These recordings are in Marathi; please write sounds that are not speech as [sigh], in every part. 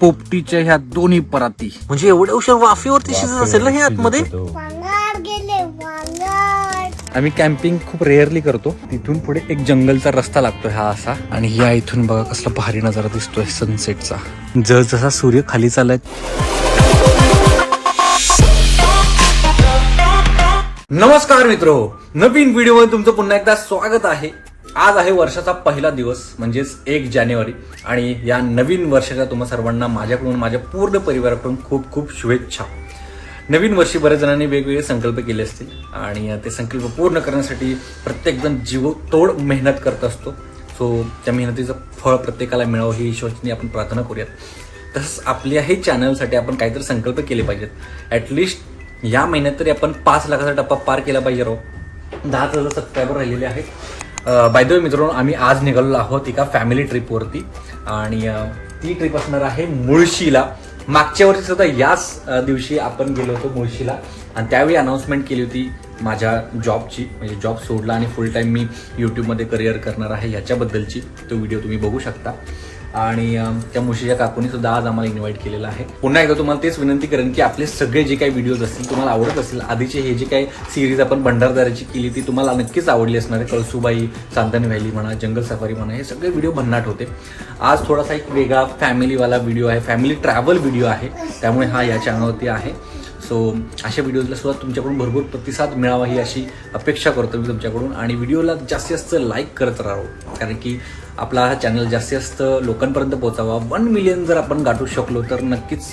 पोपटीच्या ह्या दोन्ही पराती. म्हणजे एवढ्या उशीर वाफेवरती शिजत असेल ना हे आतमध्ये? आम्ही कॅम्पिंग खूप रेअरली करतो. तिथून पुढे एक जंगलचा रस्ता लागतोय हा असा. आणि या इथून बघा कसला भारी नजारा दिसतोय सनसेटचा जस जसा सूर्य खाली चालत नमस्कार मित्र. नवीन व्हिडिओमध्ये तुमचं पुन्हा एकदा स्वागत आहे. आज आहे वर्षाचा पहिला दिवस म्हणजेच एक जानेवारी. आणि या नवीन वर्षाच्या तुम्हा सर्वांना माझ्याकडून माझ्या पूर्ण परिवाराकडून खूप खूप शुभेच्छा. नवीन वर्षी बऱ्याच जणांनी वेगवेगळे संकल्प केले असतील. आणि ते संकल्प पूर्ण करण्यासाठी प्रत्येकजण जीवतोड मेहनत करत असतो. सो त्या मेहनतीचं फळ प्रत्येकाला मिळावं ही ईश्वरची आपण प्रार्थना करूयात. तसंच आपल्याही चॅनलसाठी आपण काहीतरी संकल्प केले पाहिजेत. ॲटलिस्ट या महिन्यात तरी आपण पाच लाखाचा टप्पा पार केला पाहिजे राव. दहा हजार सबस्क्रायबर राहिलेले आहेत. बाय द वे मित्रांनो आम्ही आज निघालेलो आहोत एका फॅमिली ट्रिपवरती आणि ती ट्रिप असणार आहे मुळशीला. मागच्या वर्षी सुद्धा याच दिवशी आपण गेलो होतो मुळशीला. आणि त्यावेळी अनाऊन्समेंट केली होती माझ्या जॉबची म्हणजे जॉब सोडला आणि फुल टाईम मी यूट्यूबमध्ये करिअर करणार आहे ह्याच्याबद्दलची तो व्हिडिओ तुम्ही बघू शकता. आणि त्या मुशीच्या काकूनी सुद्धा आज आम्हाला इन्व्हाइट केलेलं आहे. पुन्हा एकदा तुम्हाला तेच विनंती करेन की आपले सगळे जे काही व्हिडिओज असतील तुम्हाला आवडत असतील आधीचे हे जे काही सिरीज आपण भंडारदाराची केली ती तुम्हाला नक्कीच आवडली असणार आहे. कळसुबाई चांदणी व्हॅली म्हणा जंगल सफारी म्हणा हे सगळे व्हिडिओ भन्नाट होते. आज थोडासा एक वेगळा फॅमिलीवाला व्हिडिओ आहे. फॅमिली ट्रॅव्हल व्हिडिओ आहे. त्यामुळे हा या चॅनलवरती आहे. सो अशा व्हिडिओजला सुद्धा तुमच्याकडून भरपूर प्रतिसाद मिळावा ही अशी अपेक्षा करतो मी तुमच्याकडून. आणि व्हिडिओला जास्तीत जास्त लाईक करत राहावं कारण की आपला हा चॅनल जास्तीत जास्त लोकांपर्यंत पोहोचावा. वन मिलियन जर आपण गाठू शकलो तर नक्कीच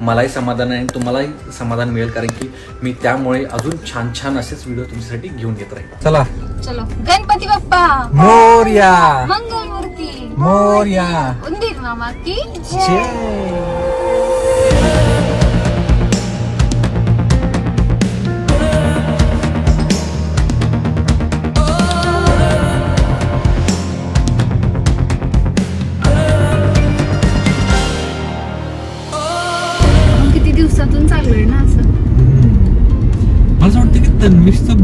मलाही समाधान आहे आणि तुम्हालाही समाधान मिळेल. कारण की मी त्यामुळे अजून छान छान असेच व्हिडिओ तुमच्यासाठी घेऊन येत राहील चला. चलो. गणपती बाप्पा! मोर्या! मंगलमूर्ती मोर्या! उंदीर मामा की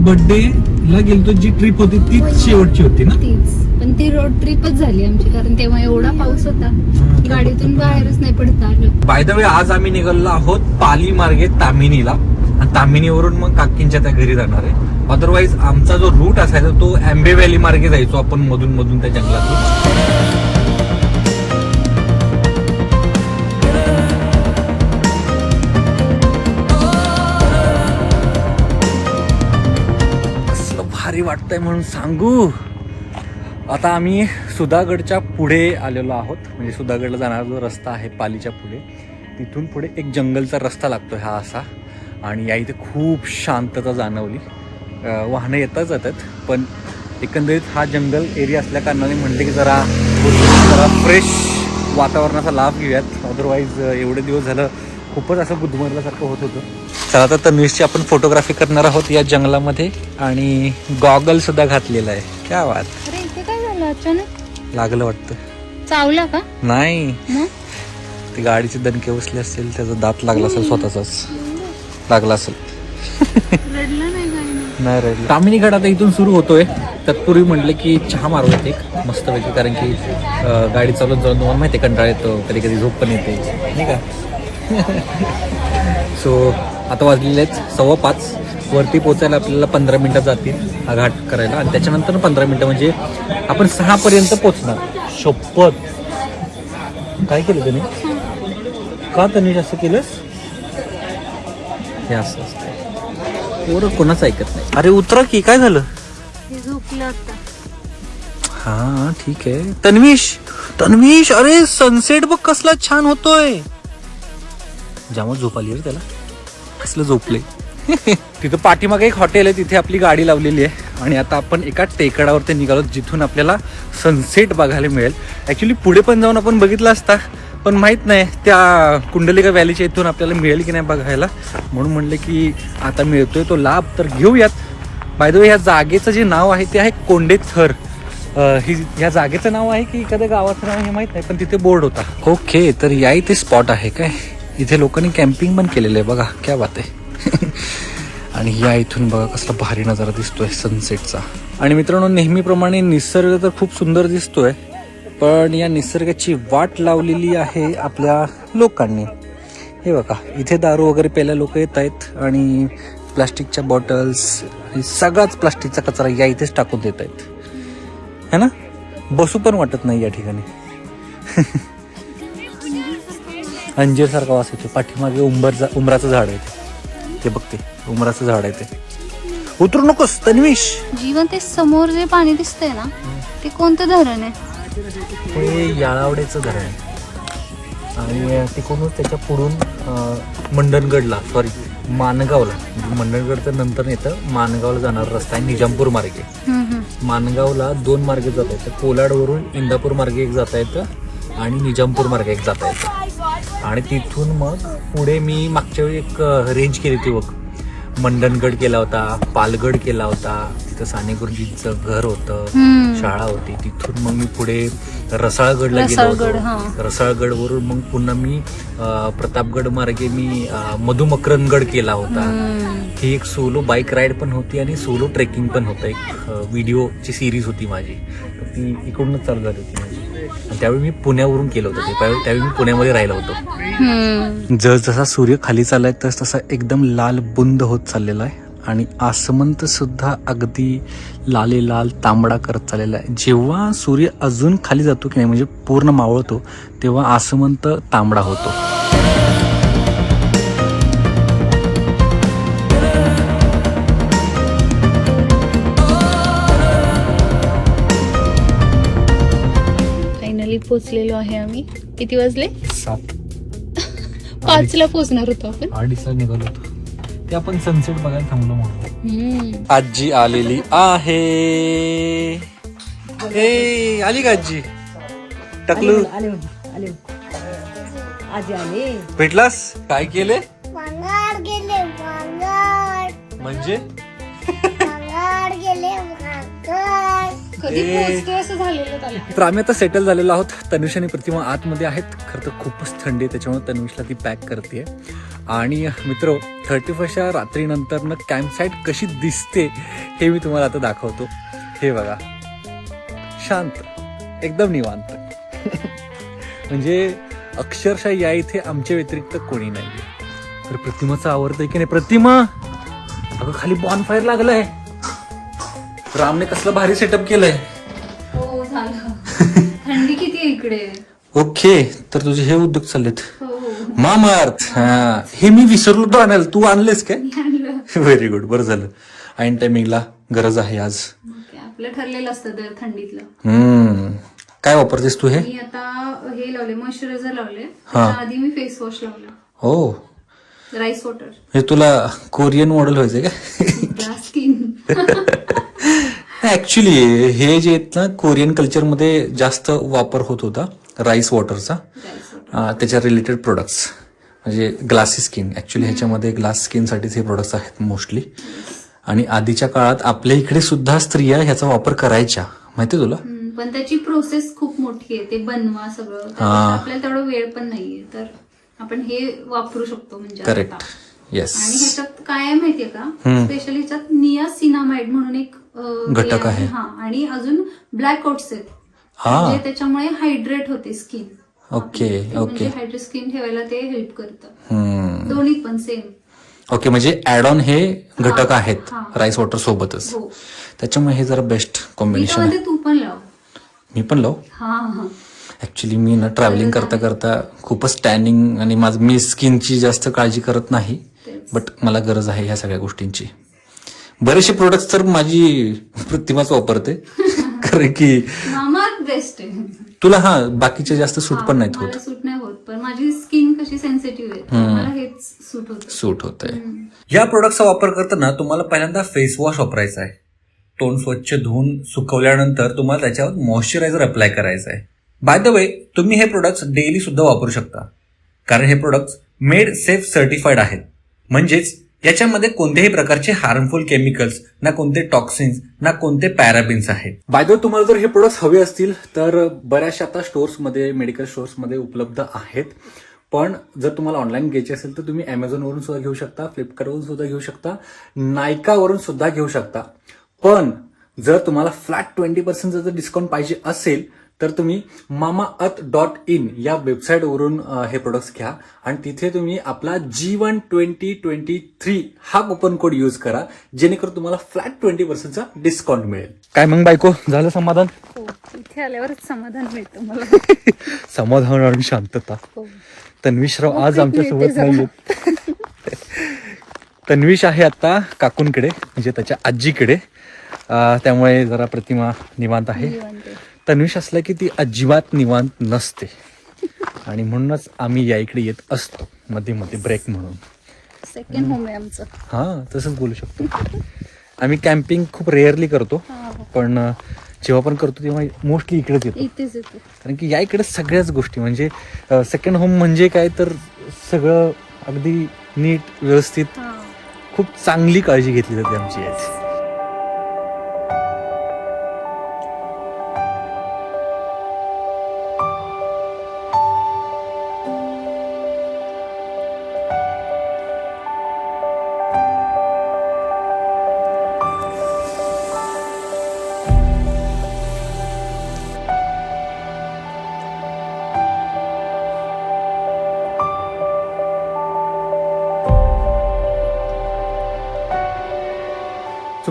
बर्थडे ला गेलतो जी ट्रिप होती तीच शेवटची होती ना? तीच. पण ती रोड ट्रिपच झाली आमची कारण तेव्हा एवढा पाऊस होता. गाडीतून बाहेरच नाही पडता आलं. बाय द वे आज आम्ही निघालो आहोत पाली मार्गे तामिनीला. आणि तामिनीवरून मग काकींच्या त्या घरी जाणार आहे. अदरवाईज आमचा जो रूट असायचा तो आंबे व्हॅली मार्गे जायचो आपण मधून मधून त्या जंगलातून. आहे म्हणून सांगू. आता आम्ही सुधागडच्या पुढे आलेलो आहोत. म्हणजे सुधागडला जाणारा जो रस्ता आहे पालीच्या पुढे तिथून पुढे एक जंगलचा रस्ता लागतो हा असा. आणि या इथे खूप शांतता जाणवली. वाहनं येतात जातात पण एकंदरीत हा जंगल एरिया असल्या कारणाने म्हणले की जरा जरा फ्रेश वातावरणाचा लाभ घेऊयात. अदरवाईज एवढे दिवस झालं खूपच असं गुदमरल्यासारखं होत होतं. चला आता तन्वीसची आपण फोटोग्राफी करणार आहोत या जंगलामध्ये आणि गॉगल सुद्धा घातलेला आहे. क्या वाट अरे इथे काय झालं? अचानक? लागलं वाटतं. चावला का? नाही. मग? ती गाडीचे दणके बसले असतील त्याचा दात लागला असेल स्वतःचाच. लागला असेल. रडला नाही काय? नाही नाही राहिलं तामिनी घाट आता इथून सुरू होतोय. तत्पूर्वी म्हटलं की चहा मारूयात एक मस्तपैकी कारण की अं, गाडी चालवत जाऊन तुम्हाला माहिती आहे कंटाळा येतो कधी कधी झोप पण येते. नाही का? सो आता वाजलेले आहेत सव्वा पाच. वरती पोचायला आपल्याला पंधरा मिनटं जातील हा घाट करायला. आणि त्याच्यानंतर पंधरा मिनटं म्हणजे आपण सहापर्यंत पोचणार शपथ. काय केलं त्याने? का तनिष असं केलंस? हे असं असतं. पोरं कोणाचं ऐकत नाही. अरे उतरा की काय झालं? हे झोपलं आता. हा ठीक आहे. तन्विश तन्विश अरे सनसेट बघ कसला छान होतोय. जामच झोप आली रे त्याला. कसलं झोपले? तिथं पाठीमागे एक हॉटेल आहे तिथे आपली गाडी लावलेली आहे. आणि आता आपण एका टेकडावरती निघालो जिथून आपल्याला सनसेट बघायला मिळेल. ऍक्च्युली पुढे पण जाऊन आपण बघितलं असता पण माहीत नाही त्या कुंडलिका व्हॅलीच्या इथून आपल्याला मिळेल की नाही बघायला. म्हणून म्हणलं की आता मिळतोय तो लाभ तर घेऊयात. बाय द वे ह्या जागेचं जे नाव आहे ते आहे कोंडे थर. अ, ही या जागेचं नाव आहे की एखाद्या गावाचं नाव हे माहीत नाही पण तिथे बोर्ड होता. ओके तर या इथे स्पॉट आहे काय? इथे लोकांनी कॅम्पिंग पण केलेलं आहे. बघा क्या बात आहे. [laughs] आणि या इथून बघा कसला भारी नजारा दिसतोय सनसेटचा आणि मित्रांनो नेहमीप्रमाणे निसर्ग तर खूप सुंदर दिसतोय पण या निसर्गाची वाट लावलेली आहे आपल्या लोकांनी. हे बघा इथे दारू वगैरे प्यायला लोक येत आहेत आणि प्लास्टिकच्या बॉटल्स सगळाच प्लास्टिकचा कचरा या इथेच टाकून देत आहेत. है ना? बसू पण वाटत नाही या ठिकाणी. [laughs] अंजीर सारखा वास येतो. पाठीमागे उंबर उमराचं झाड आहे ते. ते बघते उमराचं झाड आहे ते. उतरू नकोस तन्विश. जीवन ते समोर जे पाणी दिसतंय ना ते कोणतं धरण आहे? हे याळावड्याचं धरण आहे. आणि तिकडूनच त्याच्या पुढून अं, मंडणगडला सॉरी मानगावला. म्हणजे मंडणगडचं नंतर येतं मानगावला जाणारा रस्ता आहे निजामपूर मार्गे. हम्म, हम्म. मानगावला दोन मार्गे जाता येतं. कोलाडवरून इंदापूर मार्गे एक जाता येतं आणि निजामपूर मार्गे एक जाता येतं. आणि तिथून मग पुढे मी मागच्या वेळी एक रेंज केली होती बघ. मंडणगड केला होता पालगड केला होता तिथं साने गुरुजींचं घर होतं. शाळा होती. तिथून मग मी पुढे रसाळगडला गेलो होतो. रसाळगडवरून मग पुन्हा मी प्रतापगड मार्गे मी मधुमकरनगड केला होता. ही एक सोलो बाईक राईड पण होती आणि सोलो ट्रेकिंग पण होतं. एक व्हिडिओची सिरीज होती माझी. तर ती इकडूनच चालू झाली होती त्यावेळी मी पुण्यावरून केलं होतं ते. त्यावेळी त्यावेळी मी पुण्यामध्ये राहिलो होतो. हम्म. जस जसा सूर्य खाली चाललाय तस तसा एकदम लाल बुंद होत चाललेला आहे. आणि आसमंत सुद्धा अगदी लाले लाल तांबडा करत चाललेला आहे. जेव्हा सूर्य अजून खाली जातो की नाही म्हणजे पूर्ण मावळतो तेव्हा आसमंत तांबडा होतो. पोचलेलो आहे आम्ही. किती वाजले? सात. पाचला पोचणार होतो आपण. अडीचला निघालो होतो. ते आपण सनसेट बघायला थांबलो म्हणून. हम्म. आजी आलेली आहे. ए आली का आजी? टकलू. आले आले आजी आले. भेटलास? काय केले? गेले म्हणजे? कधी ए. पोचतोय असं झालेलं त्याला. तर आम्ही आता सेटल झालेलो आहोत. तनुष आणि प्रतिमा आतमध्ये आहेत. खरं तर खूपच थंडी आहे त्याच्यामुळे तनुषला ती पॅक करते आणि मित्र थर्टी फर्स्टच्या रात्रीनंतर कॅम्प साईट कशी दिसते हे मी तुम्हाला आता दाखवतो. हे बघा. शांत. एकदम निवांत. [laughs] म्हणजे अक्षरशः या इथे आमच्या व्यतिरिक्त कोणी नाही तर प्रतिमाचं आवडतंय की नाही? प्रतिमा! अगं खाली बॉन फायर लागलाय. रामने कसलं भारी सेटअप केलंय. हो झालं. थंडी किती आहे इकडे? ओके तर तुझे हे उद्योग चाललेत. हो हो. मामार्थ हा. हे मी विसरलो तो आणायला तू आणलेस काय? आणलं. व्हेरी गुड बरं झालं. ऐन टायमिंगला गरज आहे आज. ओके, आपलं ठरलेलं असतं थंडीतलं. हम्म. काय वापरतेस तू हे? मी आता हे लावले मॉइश्चरायझर लावले हा. त्याच्या आधी मी फेस वॉश लावला हो. राईस वॉटर हे तुला कोरियन मॉडेल व्हायचंय का स्किन [laughs] ऍक्च्युली हे जे आहेत ना कोरियन कल्चरमध्ये जास्त वापर होत होता राईस वॉटरचा त्याच्या रिलेटेड प्रोडक्ट्स म्हणजे ग्लासी स्किन ऍक्च्युली ह्याच्यामध्ये ग्लास स्किनसाठीच हे प्रोडक्ट्स आहेत मोस्टली आणि आधीच्या काळात आपल्या इकडे सुद्धा स्त्रिया ह्याचा वापर करायच्या. माहिती तुला? पण त्याची प्रोसेस खूप मोठी आहे. ते बनवा सगळं. आपल्याला तेवढा वेळ पण नाहीये. तर आपण हे वापरू शकतो म्हणजे करेक्ट. येस आणि ह्याच्यात काय माहितीये का. स्पेशली ह्याच्यात नियासिनामाइड म्हणून एक घटक आहे. हा आणि अजून ब्लॅक आउट्स आहेत. हा. म्हणजे त्याच्यामुळे हायड्रेट होते स्किन ओके म्हणजे ओके. हायड्रेट स्किन ठेवायला ते हेल्प करतं. दोन्ही पण सेम ओके म्हणजे ऍड ऑन हे घटक आहेत. राईस वॉटर सोबतच. हो. त्याच्यामुळे हे जरा बेस्ट कॉम्बिनेशन तू पण लाव. मी पण लाव? ऍक्च्युली मी ना ट्रॅव्हलिंग करता करता खूपच टॅनिंग आणि माझ मी स्किनची जास्त काळजी करत नाही. बट मला गरज आहे ह्या सगळ्या गोष्टींची. बरेचसे प्रोडक्ट्स तर माझी प्रतिमाच वापरते. [laughs] कारण की मामा बेस्ट आहे. तुला हा बाकीचे जास्त सूट पण नाहीत होत. मला सूट नाही होत पण माझी स्किन कशी सेन्सिटिव्ह आहे तर मला हेच सूट होत. सूट होत आहे या प्रोडक्टचा वापर करताना तुम्हाला पहिल्यांदा फेस वॉश वापरायचा आहे. तोंड स्वच्छ धुवून सुकवल्यानंतर तुम्हाला त्याच्यावर मॉइश्चरायझर अप्लाय करायचं आहे. बाय द वे तुम्ही हे प्रोडक्ट्स डेली सुद्धा वापरू शकता. कारण हे प्रोडक्ट्स मेड सेफ सर्टिफाईड आहेत. म्हणजेच याच्यामध्ये कोणत्याही प्रकारचे हार्मफुल केमिकल्स ना कोणते टॉक्सिन्स ना कोणते पॅराबिन्स आहेत. बाय द तुम्हाला जर हे प्रोडक्ट्स हवे असतील तर बऱ्याचशा आता स्टोर्समध्ये मेडिकल स्टोर्समध्ये उपलब्ध आहेत. पण जर तुम्हाला ऑनलाईन घ्यायचे असेल तर तुम्ही अमेझॉनवरून सुद्धा घेऊ शकता फ्लिपकार्टवरून सुद्धा घेऊ शकता नायकावरून सुद्धा घेऊ शकता. पण जर तुम्हाला फ्लॅट ट्वेंटी पर्सेंट जर डिस्काउंट पाहिजे असेल तर तुम्ही मामा अथ डॉट इन या वेबसाईटवरून हे प्रोडक्ट्स घ्या. आणि तिथे तुम्ही आपला G one twenty twenty three हा कुपन कोड यूज करा जेणेकरून तुम्हाला फ्लॅट ट्वेंटी पर्सेंटचा डिस्काउंट मिळेल. काय मग बायको? झालं समाधान? हो इथे आल्यावरच समाधान मिळतं मला. [laughs] समाधान आणि शांतता. हो. तन्वीशराव आज आमच्यासोबत नाहीयेत तन्वीश आहे आता काकूंकडे म्हणजे त्याच्या आजीकडे. त्यामुळे जरा प्रतिमा निवांत आहे. तन्वीश असला की ती अजिबात निवांत नसते. आणि म्हणूनच आम्ही या इकडे येत असतो मध्ये मध्ये ब्रेक म्हणून. सेकंड होम आहे आमचं. हां तसंच बोलू शकतो. आम्ही कॅम्पिंग खूप रेअरली करतो. पण जेव्हा पण करतो तेव्हा मोस्टली इकडेच येतो. इथेच येतो. कारण की या इकडे सगळ्याच गोष्टी म्हणजे सेकंड होम म्हणजे काय तर सगळं अगदी नीट व्यवस्थित खूप चांगली काळजी घेतली जाते आमची याची.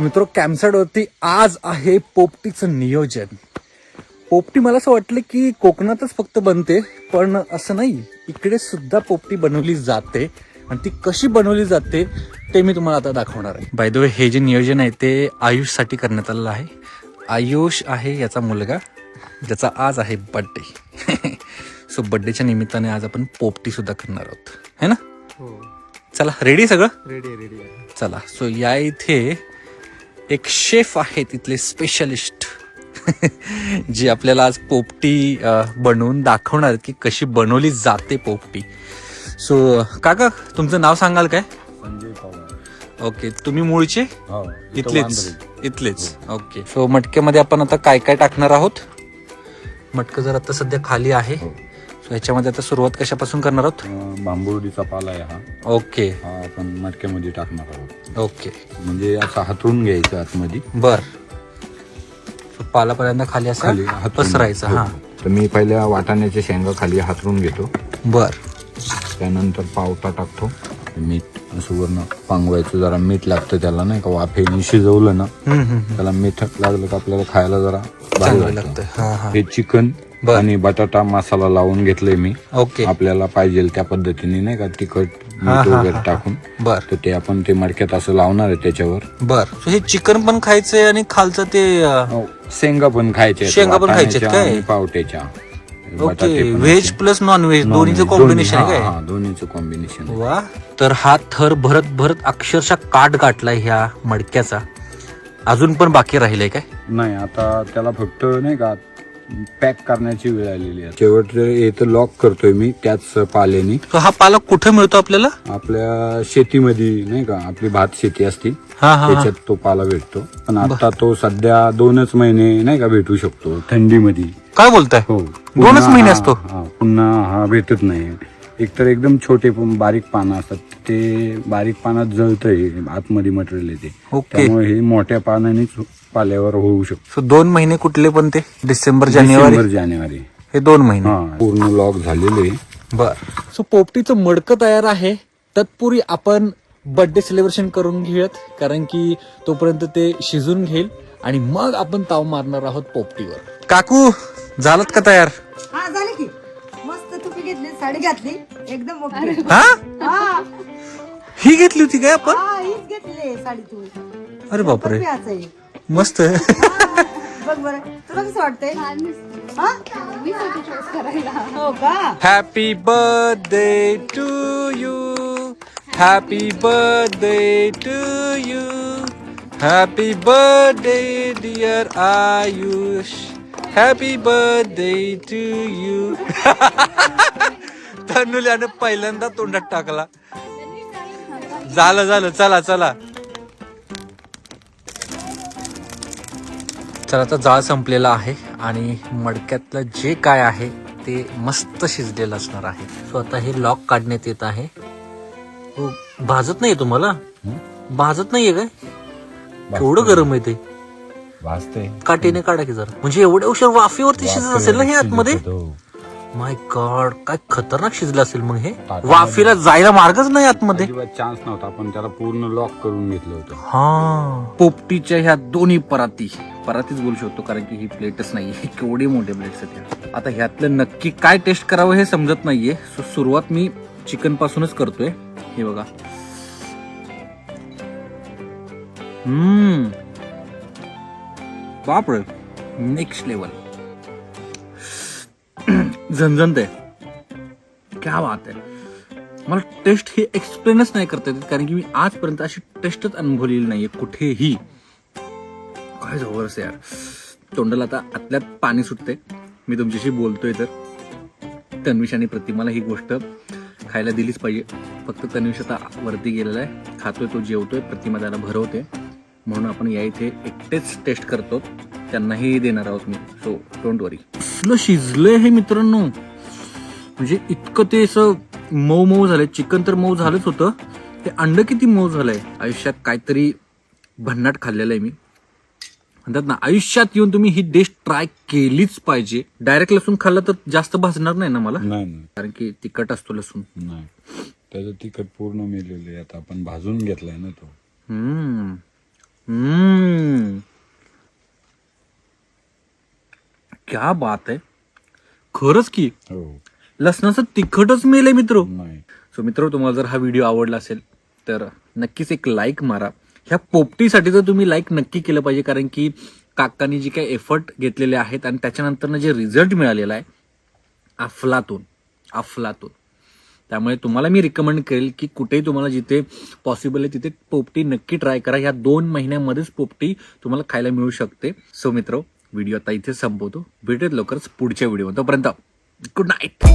सो मित्र वरती आज आहे पोपटीचं नियोजन. पोपटी मला असं वाटलं की कोकणातच फक्त बनते पण असं नाही. इकडे सुद्धा पोपटी बनवली जाते. आणि ती कशी बनवली जाते ते मी तुम्हाला आता दाखवणार आहे. बाय द वे हे जे नियोजन आहे ते आयुषसाठी करण्यात आलेलं आहे. आयुष आहे याचा मुलगा ज्याचा आज आहे बड्डे सो बड्डेच्या निमित्ताने आज आपण पोपटी सुद्धा करणार आहोत. है ना? चला रेडी सगळं? रेडी रेडी चला सो या इथे एक शेफ आहे तिथले स्पेशलिस्ट [laughs] जी आपल्याला आज पोपटी बनवून दाखवणार की कशी बनवली जाते पोपटी. सो काका तुमचं नाव सांगाल काय? संजय पवार. ओके तुम्ही मूळचे? हो इथलेच. इथलेच. ओके सो मटक्यामध्ये आपण आता काय काय टाकणार आहोत? मटकं जर आता सध्या खाली आहे हो. ह्याच्यामध्ये आता सुरुवात कशापासून करणार आहोत? अं, बांबुर्डीचा पाला आहे हा. ओके. हा आपण मटक्यामध्ये टाकणार आहोत. ओके. म्हणजे असं हातरून घ्यायचं आतमध्ये. बर. So, पालापर्यंत खाली असं खाली हातरून. पसरायचं हो. हा. तर मी पहिल्या वाटाण्याच्या शेंगा खाली हातरून घेतो. बर. त्यानंतर पावटा टाकतो. मीठ असं वरण पांगवायचं जरा मीठ लागतं त्याला नाही का? वाफेने शिजवलं ना हम्म, हम्म. त्याला मीठ लागलं का आपल्याला खायला जरा भारी चांगलं वाटतं. लागतं. हा हा. हे चिकन. आणि बटाटा मसाला लावून घेतलंय मी. ओके. आपल्याला पाहिजे त्या पद्धतीने नाही का तिखट मीठ वगैरे. टाकून. बर. तर ते आपण ते मडक्यात असं लावणार आहे त्याच्यावर. बर. हे चिकन पण खायचंय आणि खालचं ते हो, शेंगा पण आहेत, शेंगा पण वाटाण्याच्या काय? आणि पावट्याच्या. ओके बटाटे पण व्हेज. Plus non veg. दोन्हीचं दोन्ही- कॉम्बिनेशन आहे हा, काय? दोन्हीचं कॉम्बिनेशन वा. तर हा थर भरत भरत अक्षरशः काट गाठलाय ह्या मडक्याचा. अजून पण बाकी राहिलंय काय? नाही आता त्याला फक्त नाही का पॅक करण्याची वेळ आलेली आहे. शेवट इथं लॉक करतोय मी त्याच पाल्याने. हा पाला कुठे मिळतो आपल्याला? आपल्या शेतीमध्ये नाही का? आपली भात शेती असती. हा हा हा. त्याच्यात तो पाला भेटतो. पण आता तो सध्या दोनच महिने नाही का भेटू शकतो थंडीमध्ये. काय बोलताय? हो. दोनच महिने हा- असतो? हा, पुन्हा हा भेटत नाही. एकतर एकदम छोटे पण बारीक पानं असतात. ते बारीक पानात जळतंय आतमध्ये मटेरियल येते. ओके. त्यामुळे हे मोठ्या पानानेच पाल्यावर होऊ शकतो. सो दोन महिने कुठले पण ते? डिसेंबर जानेवारी? डिसेंबर जानेवारी. हे दोन महिने. हा पूर्ण लॉक झालेले. बर. सो पोपटीचं मडकं तयार आहे. तत्पूर्वी आपण बर्थडे सेलिब्रेशन करून घेऊयात कारण की तोपर्यंत ते शिजून घेईल आणि मग आपण ताव मारणार आहोत पोपटीवर. काकू झालात का तयार? हा झाले की. टोपी घेतली साडी घातली एकदम ओके हा? हा. ही घेतली होती काय आपण? हा हीच घेतली साडी तू अरे बापरे. आहे. मस्त बघ बरं. तुला कसं वाटतंय? हा मी होते चॉईस करायला. हो का? Happy birthday to you happy birthday to you happy birthday dear Ayush happy birthday to you तनुल्यानं पहिल्यांदा तोंडात टाकला. झालं झालं चला चला. चला आता जाळ संपलेला आहे आणि मडक्यातलं जे काय आहे ते मस्त शिजलेलं असणार आहे. सो आता हे लॉक काढण्यात येत आहे. हो, भाजत नाही तुम्हाला? भाजत नाहीये काय? एवढं गरम आहे ते? भाजते काठीने काढा की जरा. म्हणजे एवढ्या उशीर वाफेवरती शिजत असेल ना हे आतमध्ये. माय गॉड काय खतरनाक शिजलं असेल मग हे. वाफेला जायला मार्गच नाही आतमध्ये. चान्स नव्हता आपण त्याला पूर्ण लॉक करून घेतलं होतं. हा. पोपटीच्या ह्या दोन्ही पराती परातीच बोलू शकतो कारण की ही प्लेटच नाहीये. [laughs] केवढे मोठे प्लेट्स आहेत. आता ह्यातलं नक्की काय टेस्ट करावं हे समजत नाहीये. सो सुरुवात मी चिकन पासूनच करतोय. हे बघा. हम्म. बापरे. नेक्स्ट लेवल झणझणत. आहे क्या बात आहे मला टेस्ट हे एक्सप्लेनच नाही करता येत कारण की मी आजपर्यंत अशी टेस्टच अनुभवलेली नाहीये कुठेही. काय आहे यार. तोंडाला आता आतल्यात पाणी सुटते मी तुमच्याशी बोलतोय तर. तन्विष आणि प्रतिमाला ही गोष्ट खायला दिलीच पाहिजे. फक्त तन्विष आता वरती गेलेला आहे. खातोय तो जेवतोय. प्रतिमा त्याला भरवते. म्हणून आपण या इथे एकटेच टेस्ट करतो. त्यांनाही देणार आहोत मी. सो डोंट वरी कसलं शिजलंय हे मित्रांनो? म्हणजे इतकं ते असं मऊ मऊ झालंय. चिकन तर मऊ झालंच होतं. ते अंड किती मऊ झालंय? आयुष्यात काहीतरी भन्नाट खाल्लेलं आहे मी. म्हणतात ना आयुष्यात येऊन तुम्ही ही डिश ट्राय केलीच पाहिजे. डायरेक्ट लसूण खाल्लं तर जास्त भाजणार नाही ना मला? नाही नाही. कारण की तिखट असतो लसूण. नाही. त्याचं तिखट पूर्ण मेलेलं आहे. आता आपण भाजून घेतलाय ना तो. हम्म. हम्म. क्या बात आहे खरंच की? हो. लसणाचं तिखटच मेलय मित्र. नाही. सो मित्र तुम्हाला जर हा व्हिडिओ आवडला असेल तर नक्कीच एक लाईक मारा. ह्या पोपटीसाठी तर तुम्ही लाईक नक्की केलं पाहिजे कारण की काकांनी जे काही एफर्ट घेतलेले आहेत आणि त्याच्यानंतरनं जे रिझल्ट मिळालेला आहे अफलातून अफलातून. त्यामुळे तुम्हाला मी रिकमेंड करेल की कुठेही तुम्हाला जिथे पॉसिबल आहे तिथे पोपटी नक्की ट्राय करा. ह्या दोन महिन्यामध्येच पोपटी तुम्हाला खायला मिळू शकते. सो मित्र व्हिडिओ आता इथे संपवतो. भेटूयात लवकरच पुढच्या व्हिडिओ तोपर्यंत गुड नाईट